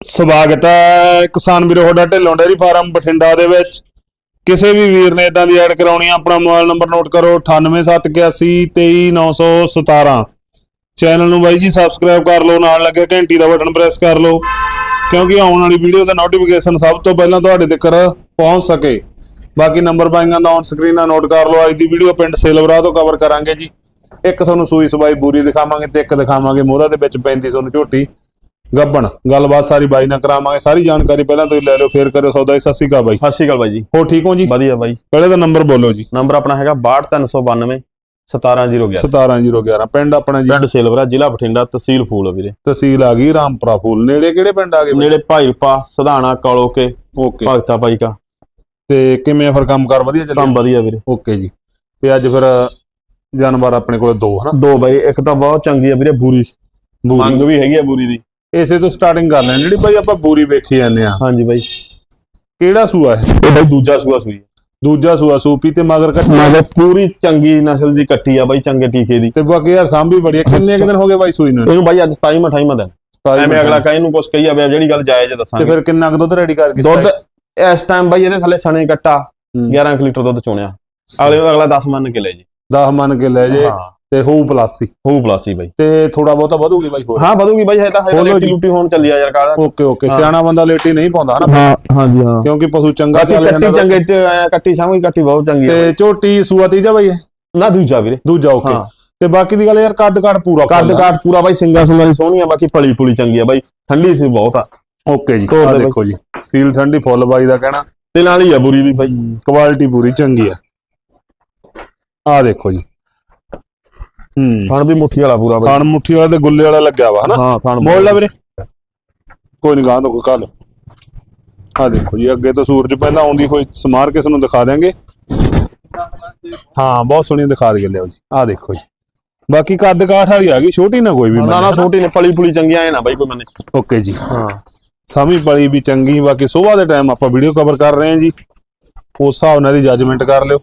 ਸਵਾਗਤ ਹੈ ਕਿਸਾਨ ਵੀਰੋ, ਤੁਹਾਡਾ ਢਿੱਲੋਂ ਡੇਅਰੀ ਫਾਰਮ ਬਠਿੰਡਾ ਦੇ ਵਿੱਚ। ਕਿਸੇ ਵੀ ਵੀਰ ਨੇ ਇਦਾਂ ਦੀ ਐਡ ਕਰਾਉਣੀ ਆ, ਆਪਣਾ ਮੋਬਾਈਲ ਨੰਬਰ ਨੋਟ ਕਰੋ 9871823917 ਚੈਨਲ ਨੂੰ ਬਾਈ ਜੀ ਸਬਸਕ੍ਰਾਈਬ ਕਰ ਲਓ, ਨਾਲ ਲੱਗੇ ਘੰਟੀ ਦਾ ਬਟਨ ਪ੍ਰੈਸ ਕਰ ਲਓ, ਕਿਉਂਕਿ ਆਉਣ ਵਾਲੀ ਵੀਡੀਓ ਦਾ ਨੋਟੀਫਿਕੇਸ਼ਨ ਸਭ ਤੋਂ ਪਹਿਲਾਂ ਤੁਹਾਡੇ ਤੱਕ ਪਹੁੰਚ ਸਕੇ। ਬਾਕੀ ਨੰਬਰ ਬਾਈਆਂ ਦਾ ਔਨ ਸਕਰੀਨ ਨਾਲ ਨੋਟ ਕਰ ਲਓ, ਅੱਜ ਦੀ ਵੀਡੀਓ ਪਿੰਡ ਸੇਲਵਰਾ ਤੋਂ ਕਵਰ ਕਰਾਂਗੇ ਜੀ। ਇੱਕ ਤੁਹਾਨੂੰ ਸੂਈ ਸਬਾਈ ਬੂਰੀ ਦਿਖਾਵਾਂਗੇ ਤੇ ਇੱਕ ਦਿਖਾਵਾਂਗੇ ਮੋਹਰਾ ਦੇ ਵਿੱਚ ਪੈਂਦੀ ਤੁਹਾਨੂੰ ਝੋਟੀ। ਗੱਬਣ ਗੱਲਬਾਤ ਸਾਰੀ ਬਾਈ ਨਾਲ ਕਰਾਵਾਂਗੇ ਸਾਰੀ ਜਾਣਕਾਰੀ ਪਹਿਲਾਂ ਤੁਸੀਂ ਲੈ ਲਓ ਫੇਰ ਕਰਿਓ ਸੌਦਾ ਜੀ। ਸਤਿ ਸ਼੍ਰੀ ਅਕਾਲ ਬਾਈ। ਸਤਿ ਸ਼੍ਰੀ ਅਕਾਲ ਬਾਈ ਜੀ। ਹੋ ਠੀਕ ਹੋ ਜੀ? ਵਧੀਆ ਬਾਈ। ਪਹਿਲੇ ਤਾਂ ਨੰਬਰ ਬੋਲੋ ਜੀ। ਨੰਬਰ ਆਪਣਾ ਹੈਗਾ 62392 17011 17011 ਪਿੰਡ ਆਪਣਾ ਜੀ? ਪਿੰਡ ਸੇਲਵਰਾ ਜ਼ਿਲ੍ਹਾ ਬਠਿੰਡਾ ਤਹਿਸੀਲ ਫੂਲ ਆ ਵੀਰੇ। ਤਹਿਸੀਲ ਆ ਗਈ ਰਾਮਪੁਰਾ ਫੂਲ। ਨੇੜੇ ਕਿਹੜੇ ਪਿੰਡ ਆ ਗਏ? ਨੇੜੇ ਭਾਈਪਾ ਸਧਾਣਾ ਕਾਲੋਕੇ ਓਕੇ। ਭਗਤਾ ਬਾਈ ਕਾ ਤੇ ਕਿਵੇਂ ਫਿਰ ਕੰਮਕਾਰ ਵਧੀਆ ਕੰਮ ਚੱਲਿਆ ਵਧੀਆ ਵੀਰੇ। ਓਕੇ ਜੀ। ਤੇ ਅੱਜ ਫਿਰ ਜਾਨਵਰ ਆਪਣੇ ਕੋਲ ਦੋ ਹਨਾ? ਦੋ ਬਾਈ ਇੱਕ ਤਾਂ ਬਹੁਤ ਚੰਗੀ ਆ ਵੀਰੇ ਬੂਰੀ। ਮੰਗ ਵੀ ਹੈਗੀ ਆ ਬੂਰੀ ਦੀ। ਇਸੇ ਤੋਂ ਸਟਾਰਟਿੰਗ ਕਰ ਲੈਣ ਜਿਹੜੀ ਬਾਈ ਆਪਾਂ ਬੂਰੀ ਵੇਖੀ ਜਾਂਦੇ ਆ ਹਾਂਜੀ ਬਾਈ। ਕਿਹੜਾ ਸੂਆ ਹੈ? ਇਹ ਬਾਈ ਦੂਜਾ ਸੂਆ ਸੂਈ ਦੂਜਾ ਸੂਆ ਸੂਪੀ ਤੇ ਮਗਰ ਕੱਟੀ। ਮਗਰ ਪੂਰੀ ਚੰਗੀ ਨਸਲ ਦੀ ਕੱਟੀ ਆ ਬਾਈ ਚੰਗੇ ਟੀਕੇ ਦੀ। ਤੇ ਬਾਕੀ ਯਾਰ ਸਾਂਭੀ ਬੜੀ ਆ। ਕਿੰਨੇ ਕੁ ਦਿਨ ਹੋ ਗਏ ਬਾਈ ਸੂਈ ਨੂੰ? ਇਹਨੂੰ ਬਾਈ ਅੱਜ 27 28 ਦਿਨ ਸਤਾਈ ਐਵੇਂ। ਅਗਲਾ ਕਹੇ ਨੂੰ ਕੁਛ ਕਹੀ ਜਾਵੇ ਜਿਹੜੀ ਗੱਲ ਜਾਇਜ਼ ਤੇ ਦੱਸਾਂਗੇ। ਫਿਰ ਕਿੰਨਾ ਕੁ ਦੁੱਧ ਰੈਡੀ ਕਰ ਗਈ ਦੁੱਧ ਇਸ ਟਾਈਮ ਬਾਈ ਇਹਦੇ ਥੱਲੇ ਸਣੇ ਕੱਟਾ ਹੂੰ। 11 ਕੁ ਲੀਟਰ ਦੁੱਧ ਚੋਣਿਆ। ਅਗਲੇ ਅਗਲਾ 10 ਮੰਨ ਕੇ ਲੈ ਜੀ। 10 ਮੰਨ ਕੇ ਲੈ ਜੇ। ਹਾਂ। ਤੇ ਹੋਊ ਪਲਾਸੀ। ਹੋਊ ਪਲਾਸੀ ਬਾਈ। ਤੇ ਥੋੜਾ ਬਹੁਤਾ ਵਧੂਗੀ ਬਾਈ ਹੋਰ। ਹਾਂ ਵਧੂਗੀ ਬਾਈ ਹੈ ਤਾਂ ਹੈ ਲੇਟੀ। ਲੂਟੀ ਹੋਣ ਚੱਲੀ ਆ ਯਾਰ ਕਾਲਾ। Okay okay. ਸਿਆਣਾ ਬੰਦਾ ਲੇਟੀ ਨਹੀਂ ਪਾਉਂਦਾ ਹਨਾ? ਹਾਂ ਹਾਂਜੀ ਹਾਂ। ਕਿਉਂਕਿ ਪਸ਼ੂ ਚੰਗਾ ਕੱਟੀ ਚੱਲ ਕੱਟੀ ਜਾਂਦਾ ਚੰਗੇ ਤੇ ਆਇਆ ਕੱਟੀ ਸਾਹਮਣੇ ਕੱਟੀ ਬਹੁਤ ਚੰਗੀ ਆ ਤੇ ਝੋਟੀ ਸੂਆ ਤੀਜਾ ਬਾਈ? ਨਾ ਦੂਜਾ ਵੀਰੇ। ਦੂਜਾ ਓਕੇ। ਤੇ ਬਾਕੀ ਦੀ ਗੱਲ ਯਾਰ ਕੱਦ ਕੱਦ ਪੂਰਾ ਕੱਦ ਕਾਟ ਪੂਰਾ ਬਾਈ ਸਿੰਗਾ ਸੁੰਗਾ ਦੀ ਸੋਹਣੀ ਆ ਬਾਕੀ ਪਲੀ ਪੁਲੀ ਚੰਗੀ ਆ ਬਾਈ। ਠੰਡੀ ਸੀ ਬਹੁਤ ਆ। ਓਕੇ ਜੀ ਆ। ਦੇਖੋ ਜੀ ਸੀਲ ਠੰਡੀ ਫੁੱਲ ਬਾਈ ਦਾ ਕਹਿਣਾ। ਤੇ ਨਾਲ ਹੀ ਆ ਬੁਰੀ ਵੀ ਬਾਈ। ਕੁਆਲਿਟੀ ਪੂਰੀ ਚੰਗੀ ਆ। ਆ ਦੇਖੋ ਜੀ। ਥਣ ਵੀ ਮੁੱਠੀ ਵਾਲਾ ਪੂਰਾ ਬਾਈ। ਖਾਣ ਮੁੱਠੀ ਵਾਲਾ ਤੇ ਗੁੱਲੇ ਵਾਲਾ ਲੱਗਿਆ ਵਾ ਹਨਾ? ਹਾਂ ਥਣ ਮੋੜ ਲੈ ਵੀਰੇ। ਕੋਈ ਨਹੀਂ ਗਾਂ ਤੋਂ ਕੋਈ ਕੱਲ ਆ ਦੇਖੋ ਜੀ ਅੱਗੇ ਤੋਂ ਸੂਰਜ ਪਹਿਲਾਂ ਆਉਂਦੀ ਹੋਈ ਸਮਾਰ ਕੇ ਤੁਹਾਨੂੰ ਦਿਖਾ ਦਿਆਂਗੇ। ਹਾਂ ਬਹੁਤ ਸੋਹਣੀ ਦਿਖਾ ਦਈਏ ਲਿਓ ਜੀ। ਆ ਦੇਖੋ ਜੀ। ਬਾਕੀ ਕੱਦ ਕਾਠ ਵਾਲੀ ਆ ਗਈ ਛੋਟੀ ਨਾ ਕੋਈ ਵੀ ਨਾ ਨਾ ਛੋਟੀ ਨੇ ਪਲੀ ਪੁਲੀ ਚੰਗੀ ਆਏ ਨਾ ਬਾਈ ਕੋਈ ਮੰਨੇ ਓਕੇ ਜੀ। ਹਾਂ। ਸਮੀ ਪਲੀ ਵੀ ਚੰਗੀ ਬਾਕੀ ਸਵੇਰ ਦੇ ਟਾਈਮ ਆਪਾਂ ਵੀਡੀਓ ਕਵਰ ਕਰ ਰਹੇ ਹਾਂ ਜੀ। ਉਸ ਹਿਸਾਬ ਨਾਲ ਦੀ ਜੱਜਮੈਂਟ ਕਰ ਲਿਓ।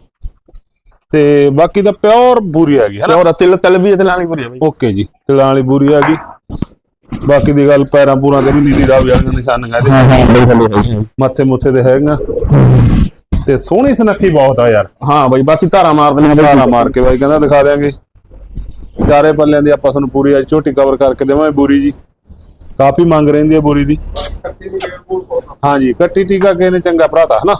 ਤੇ ਬਾਕੀ ਤਾਂ ਪਿਓਰ ਬੂਰੀ ਹੈਗੀ ਹਨਾ? ਹੋਰ ਤਿਲ ਤਿਲ ਵੀ ਇਹਦੇ ਨਾਲ ਹੀ ਪੂਰੀ ਆ ਬਾਈ। ਓਕੇ ਜੀ ਤਿਲਾਂ ਵਾਲੀ ਬੂਰੀ ਹੈਗੀ ਬਾਕੀ ਦੀ ਗੱਲ ਪੈਰਾਂ ਪੂਰਾਂ ਤੇ ਵੀ ਨੀਲੀ ਦਾ ਵੀ ਵਾਲੀਆਂ ਨਿਸ਼ਾਨੀਆਂ ਇਹਦੇ ਹਾਂ ਬਾਈ ਥੱਲੇ ਮੱਥੇ ਮੁੱਥੇ ਤੇ ਹੈਗੀਆਂ। ਤੇ ਸੋਹਣੀ ਸੁਨੱਖੀ ਬਹੁਤ ਆ ਯਾਰ। ਹਾਂ ਬਾਈ ਬਾਕੀ ਧਾਰਾ ਮਾਰ ਦੇਣੀ ਧਾਰਾ ਮਾਰ ਕੇ ਬਾਈ ਕਹਿੰਦਾ ਦਿਖਾ ਦਿਆਂਗੇ। ਚਾਰੇ ਪੱਲਿਆਂ ਦੀ ਆਪਾਂ ਤੁਹਾਨੂੰ ਪੂਰੀ ਅੱਜ ਝੋਟੀ ਕਵਰ ਕਰਕੇ ਦੇਵਾਂਗੇ ਬੂਰੀ ਜੀ। ਕਾਫੀ ਮੰਗ ਰਹਿੰਦੀ ਹੈ ਬੂਰੀ ਦੀ। ਹਾਂਜੀ ਕੱਟੀ ਟੀਕਾ ਕਿਸੇ ਨੇ ਚੰਗਾ ਭਰਾਤਾ ਹਨਾ?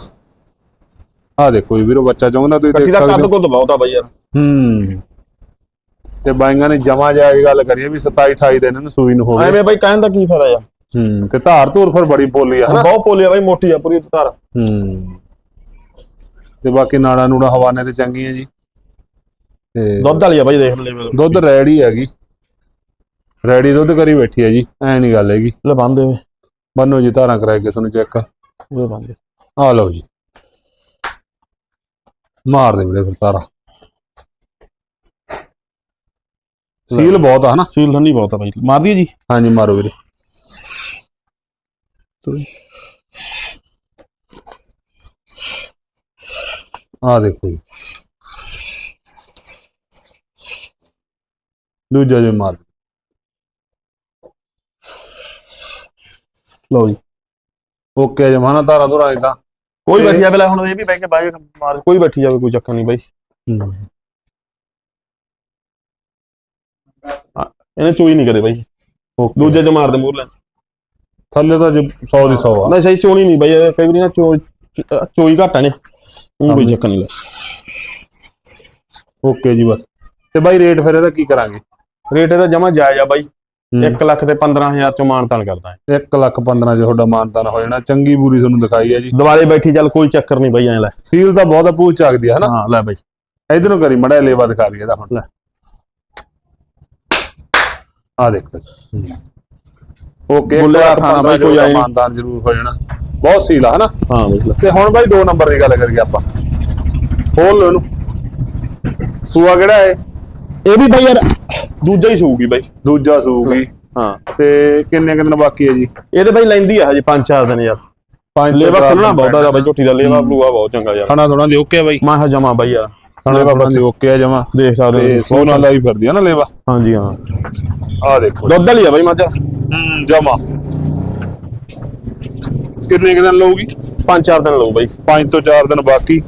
ਆ ਦੇਖੋ ਜੀ ਵੀਰੋ ਬੱਚਾ ਚਾਹੁੰਦਾ ਤੁਸੀਂ ਕੱਟੀ ਦੇਖ ਦਾ ਸਕਦੇ ਕੱਦ ਹੋ। ਕੁੱਦ ਬਹੁਤ ਆ ਬਾਈ ਯਾਰ। ਹੂੰ। ਤੇ ਬਾਈਆਂ ਨੇ ਜਮਾ ਜਾ ਕੇ ਗੱਲ ਕਰੀਏ ਵੀ 27 28 ਦਿਨ ਇਹਨੂੰ ਸੂਈ ਨੂੰ ਹੋ ਗਏ ਐਵੇਂ ਬਾਈ ਕਹਿਣ ਦਾ ਕੀ ਫਾਇਦਾ ਯਾਰ? ਹੂੰ ਤੇ ਧਾਰ ਧੂਰ ਫਿਰ ਬੜੀ ਬੋਲੀ ਆ। ਹਨਾ ਬਹੁਤ ਪੋਲੀ ਆ ਬਾਈ ਮੋਟੀ ਆ ਪੂਰੀ ਧਾਰ। ਹੂੰ। ਤੇ ਬਾਕੀ ਨਾੜਾ ਨੂੜਾ ਹਵਾਨੇ ਤੇ ਚੰਗੀਆਂ ਜੀ। ਤੇ ਦੁੱਧ ਵਾਲੀ ਆ ਬਾਈ ਦੇਖ ਲੈ ਦੁੱਧ ਰੈਡੀ ਹੈਗੀ। ਰੈਡੀ ਦੁੱਧ ਕਰੀ ਬੈਠੀ ਹੈ ਜੀ ਐ ਨਹੀਂ ਗੱਲ ਹੈਗੀ। ਲੈ ਬੰਦੇ ਬੰਨੋ ਜੀ ਧਾਰਾਂ ਕਰਾਏ ਕੇ ਤੁਹਾਨੂੰ ਚੈੱਕ। ਉਹ ਬੰਦੇ ਆ ਲਓ ਜੀ। ਮਾਰ ਦੇ ਵੀਰੇ ਫਿਰ ਧਾਰਾਂ ਸੀਲ ਬਹੁਤ ਆ ਹਨਾ। ਸੀਲ ਠੰਡੀ ਬਹੁਤ ਆ ਬਾਈ। ਮਾਰ ਦਈਏ ਜੀ? ਹਾਂਜੀ ਮਾਰੋ ਵੀਰੇ। ਆ ਦੇਖੋ ਜੀ। ਦੂਜਾ ਜੇ ਮਾਰ ਲਓ ਜੀ। ਓਕੇ ਜਮਾਨਾ ਧਾਰਾ ਧੁਰਾ ਇਦਾਂ ਕੋਈ ਬੈਠੀ ਜਾਵੇ ਲੈ ਹੁਣ ਇਹ ਵੀ ਬਹਿ ਕੇ ਬਾਈ ਮਾਰ ਕੋਈ ਬੈਠੀ ਜਾਵੇ ਕੋਈ ਚੱਕਰ ਨਹੀਂ ਬਾਈ। ਇਹਨੇ ਚੋਈ ਨਹੀਂ ਕਰੇ ਬਾਈ। ਦੂਜੇ ਚ ਮਾਰ ਦੇ ਮੂਰ ਲੈ ਥੱਲੇ ਤਾਂ 100 ਦੀ 100 ਆ। ਨਹੀਂ ਸਹੀ ਚੋਣੀ ਨਹੀਂ ਬਾਈ ਇਹ ਕਈ ਵਾਰੀ ਨਾ ਚੋਈ ਘੱਟ ਨੇ। ਉਹ ਕੋਈ। ਚੱਕਰ ਨਹੀਂ ਲੈ। ਓਕੇ ਜੀ ਬਸ। ਤੇ ਬਾਈ ਰੇਟ ਫਿਰ ਇਹਦਾ ਕੀ ਕਰਾਂਗੇ? ਰੇਟ ਇਹਦਾ ਜਮਾ ਜਾਇਜ਼ ਆ ਬਾਈ। 1 ਲੱਖ ਤੇ 15000 ਚੋਂ ਮਾਨਤਾਨ ਕਰਦਾ ਹੈ। 1 ਲੱਖ 15 ਚ ਤੁਹਾਡਾ ਮਾਨਤਾਨ ਹੋ ਜਾਣਾ ਚੰਗੀ ਬੂਰੀ ਤੁਹਾਨੂੰ ਦਿਖਾਈ ਹੈ ਜੀ। ਦਿਵਾਲੇ ਬੈਠੀ ਚੱਲ ਕੋਈ ਚੱਕਰ ਨਹੀਂ ਬਾਈ ਐ ਲੈ। ਸੀਲ ਤਾਂ ਬਹੁਤ ਪੂਛ ਚੱਕਦੀ ਹੈ ਹਨਾ? ਹਾਂ ਲੈ ਬਾਈ। ਇਧਰ ਨੂੰ ਕਰੀ ਮੜਾ ਲੇਵਾ ਦਿਖਾ ਦਈਏ ਇਹਦਾ ਹੁਣ। ਲੈ। ਆ ਦੇਖੋ ਓਕੇ ਬੁੱਲੇ ਖਾਣਾ ਬਾਈ ਕੋਈ ਆਏ ਨੀ। ਮਾਨਤਾਨ ਜ਼ਰੂਰ ਹੋ ਜਾਣਾ। ਬਹੁਤ ਸੀਲ ਆ ਹਨਾ? ਹਾਂ ਬਾਈ। ਲੈ ਤੇ ਹੁਣ ਬਾਈ ਦੋ ਨੰਬਰ ਦੀ ਗੱਲ ਕਰੀਏ ਆਪਾਂ। ਖੋਲ ਲਓ ਇਹਨੂੰ। ਸੂਆ ਕਿਹੜਾ ਹੈ? ਇਹ ਵੀ ਬਾਈ ਯਾਰ ਦੂਜਾ ਹੀ ਸੂਗੀ ਬਾਈ ਦੂਜਾ ਸੂਗੀ ਹਾਂ। ਤੇ ਕਿੰਨੇ ਕੁ ਦਿਨ ਬਾਕੀ ਹੈ ਜੀ? ਇਹਦੇ ਬਾਈ ਲੈਂਦੀ ਆ ਹਜੇ 5-4 ਦਿਨ ਯਾਰ। ਪੰਜ ਤੋਂ ਲੇਵਾ ਚਾਰ ਖੁੱਲਣਾ ਦਿਨ ਬਹੁਤਾ ਦਾ ਬਾਈ ਝੋਟੀ ਦਾ ਲੇਵਾ ਬਲੂਆ ਬਹੁਤ ਚੰਗਾ ਯਾਰ। ਖਾਣਾ ਥੋੜਾ ਦੇ ਓਕੇ ਬਾਈ। ਮੈਂ ਹਾਂ ਜਮਾ ਬਾਈ ਯਾਰ। ਖਾਣਾ ਥੋੜਾ ਦੇ ਓਕੇ ਆ ਜਮਾ। ਦੇਖ ਸਕਦੇ ਤੇ ਹੋ ਸੋਨਾ ਲਾਈ ਫਿਰਦੀ ਆ ਨਾ ਲੇਵਾ। ਹਾਂਜੀ ਹਾਂ। ਆ ਦੇਖੋ ਦੁੱਧ ਵਾਲੀ ਆ ਬਾਈ ਮੱਝ। ਹੂੰ ਜਮਾ। ਕਿੰਨੇ ਕੁ ਦਿਨ ਲਊਗੀ? ਪੰਜ ਚਾਰ ਦਿਨ ਲਊ ਬਾਈ। 5 ਤੋਂ 4 ਦਿਨ ਬਾਕੀ।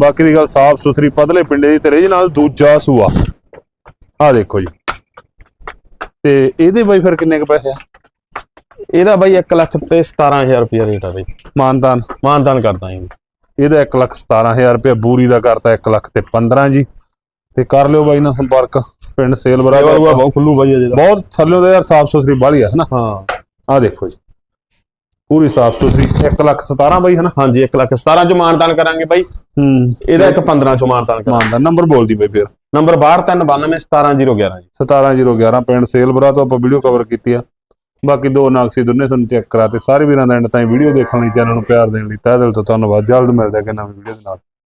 ਬਾਕੀ ਦੀ ਗੱਲ ਸਾਫ਼ ਸੁਥਰੀ ਪਤਲੇ ਪਿੰਡੇ ਦੀ ਤੇਰੇ ਨਾਲ ਦੂਜਾ ਸੂਆ। ਆ ਦੇਖੋ ਜੀ। ਤੇ ਇਹਦੇ ਬਾਈ ਫਿਰ ਕਿੰਨੇ ਕ ਪੈਸੇ ਆ? ਇਹਦਾ ਬਾਈ 1 ਲੱਖ ਤੇ 17000 ਰੁਪਏ ਰੇਟ ਆ ਬਾਈ। ਮਾਨਦਾਨ? ਮਾਨਦਾਨ ਕਰਦਾ ਜੀ। ਇਹਦਾ 1 ਲੱਖ 17000 ਰੁਪਏ ਬੂਰੀ ਦਾ ਕਰਤਾ 1 ਲੱਖ ਤੇ 15 ਜੀ। ਤੇ ਕਰ ਲਿਓ ਬਾਈ ਨਾਲ ਸੰਪਰਕ ਪਿੰਡ ਸੇਲਵਰਾ ਇਹ ਦਾ। ਬਹੁਤ ਖੁੱਲੂ ਬਾਈ ਅਜੇ ਦਾ ਬਹੁਤ ਥੱਲੇ ਦਾ ਯਾਰ ਸਾਫ਼ ਸੁਥਰੀ ਬਾਲੀ ਆ ਹਨਾ? ਹਾਂ। ਆ ਦੇਖੋ ਜੀ। ਪੂਰੀ ਸਾਫ਼ ਸੁਥਰੀ 1 ਲੱਖ 17 ਬਾਈ ਹਨਾ? ਹਾਂਜੀ 1 ਲੱਖ 17 ਚ ਮਾਨਦਾਨ ਕਰਾਂਗੇ ਬਾਈ। ਹੂੰ। ਇਹਦਾ ਇੱਕ 15 ਚ ਮਾਨਦਾਨ ਕਰਾਂਗੇ। ਮਾਨਦਾਨ ਨੰਬਰ ਬੋਲਦੀ ਬਾਈ ਫਿਰ। ਨੰਬਰ 6292 17011 ਜੀ। 17011 ਪਿੰਡ ਸੇਲਵਰਾ ਤੋਂ ਆਪਾਂ ਵੀਡੀਓ ਕਵਰ ਕੀਤੀ ਆ। ਬਾਕੀ ਦੋ ਨਾਕਸੀ ਦੋਨੇ ਤੁਹਾਨੂੰ ਚੈੱਕ ਕਰਾਤੇ। ਸਾਰੇ ਵੀਰਾਂ ਦਾ ਐਂਡ ਤਾਈਂ ਵੀਡੀਓ ਦੇਖਣ ਲਈ, ਚੈਨਲ ਨੂੰ ਪਿਆਰ ਦੇਣ ਲਈ ਤਹਿ ਦਿਲ ਤੋਂ ਧੰਨਵਾਦ। ਜਲਦ ਮਿਲਦੇ ਹਾਂ ਕਿ ਨਵੀਂ ਵੀਡੀਓ ਦੇ ਨਾਲ।